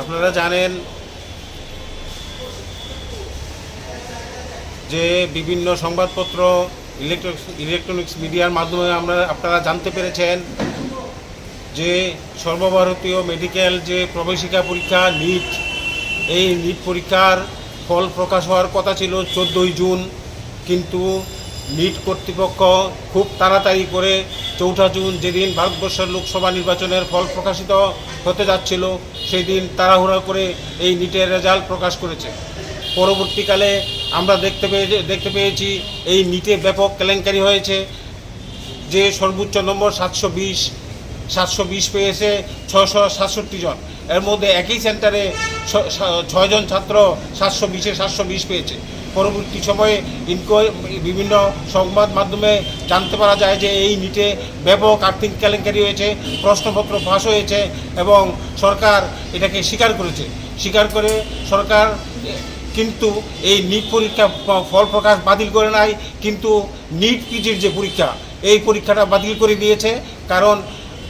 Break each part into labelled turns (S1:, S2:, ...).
S1: আপনারা জানেন যে বিভিন্ন সংবাদপত্র ইলেকট্রনিক্স ইলেকট্রনিক্স মিডিয়ার মাধ্যমে আমরা, আপনারা জানতে পেরেছেন যে সর্বভারতীয় মেডিকেল যে প্রবেশিকা পরীক্ষা নিট এই নিট পরীক্ষার ফল প্রকাশ হওয়ার কথা ছিল চোদ্দোই জুন। কিন্তু নিট কর্তৃপক্ষ খুব তাড়াতাড়ি করে চৌঠা জুন যেদিন ভারতবর্ষের লোকসভা নির্বাচনের ফল প্রকাশিত হতে যাচ্ছিল সেই দিন তাড়াহুড়া করে এই নিটের রেজাল্ট প্রকাশ করেছে। পরবর্তীকালে আমরা দেখতে পেয়ে, দেখতে পেয়েছি এই নিটে ব্যাপক কেলেঙ্কারি হয়েছে, যে সর্বোচ্চ নম্বর সাতশো বিশ সাতশো বিশ পেয়েছে ছশো সাতষট্টি জন। এর মধ্যে একই সেন্টারে ছয়জন ছাত্র সাতশো বিশে সাতশো বিশ পেয়েছে। পরবর্তী সময়ে ইনকোয়ারি বিভিন্ন সংবাদ মাধ্যমে জানতে পারা যায় যে এই নিটে ব্যাপক আর্থিক কেলেঙ্কারি হয়েছে, প্রশ্নপত্র ফাঁস হয়েছে এবং সরকার এটাকে স্বীকার করেছে। স্বীকার করে সরকার, কিন্তু এই নিট পরীক্ষা ফল প্রকাশ বাতিল করে নাই, কিন্তু নিট পিজির যে পরীক্ষা, এই পরীক্ষাটা বাতিল করে দিয়েছে। কারণ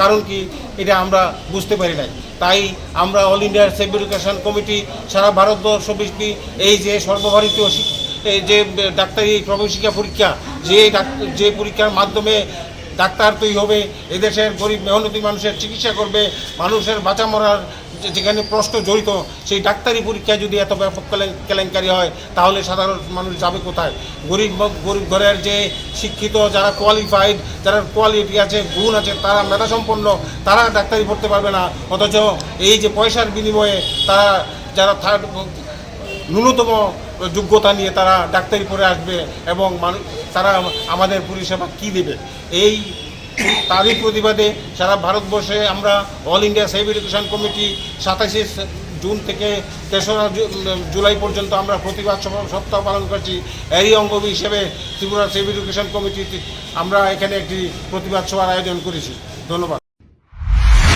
S1: কারণ কি? এটা আমরা বুঝতে পারি নাই। তাই আমরা all India safe education committee সারা ভারতবর্ষব্যাপী এই যে সর্বভারতীয় যে ডাক্তারি প্রবেশিকা পরীক্ষা, যে যে পরীক্ষার মাধ্যমে ডাক্তার তৈরি হবে, এদেশের গরিব মেহনতি মানুষের চিকিৎসা করবে, মানুষের বাঁচা মরার যেখানে প্রশ্ন জড়িত, সেই ডাক্তারি পরীক্ষায় যদি এত ব্যাপক কেলেঙ্কারি হয়, তাহলে সাধারণ মানুষ যাবে কোথায়? গরিব গরিব ঘরের যে শিক্ষিত, যারা কোয়ালিফাইড যারা কোয়ালিটি আছে, গুণ আছে, তারা মেধাসম্পন্ন, তারা ডাক্তারি পড়তে পারবে না। অথচ এই যে পয়সার বিনিময়ে তারা, যারা থার্ড ন্যূনতম যোগ্যতা নিয়ে তারা ডাক্তারি পড়ে আসবে এবং তারা আমাদের পরিষেবা কী দেবে? এই তারই প্রতিবাদে সারা ভারতবর্ষে আমরা all India save education committee সাতাশে জুন থেকে তেসরা জুলাই পর্যন্ত আমরা প্রতিবাদ সপ্তাহ পালন করছি। এরই অঙ্গ হিসেবে ত্রিপুরা সেভ এডুকেশন কমিটি আমরা এখানে একটি প্রতিবাদ সভার আয়োজন করেছি। ধন্যবাদ।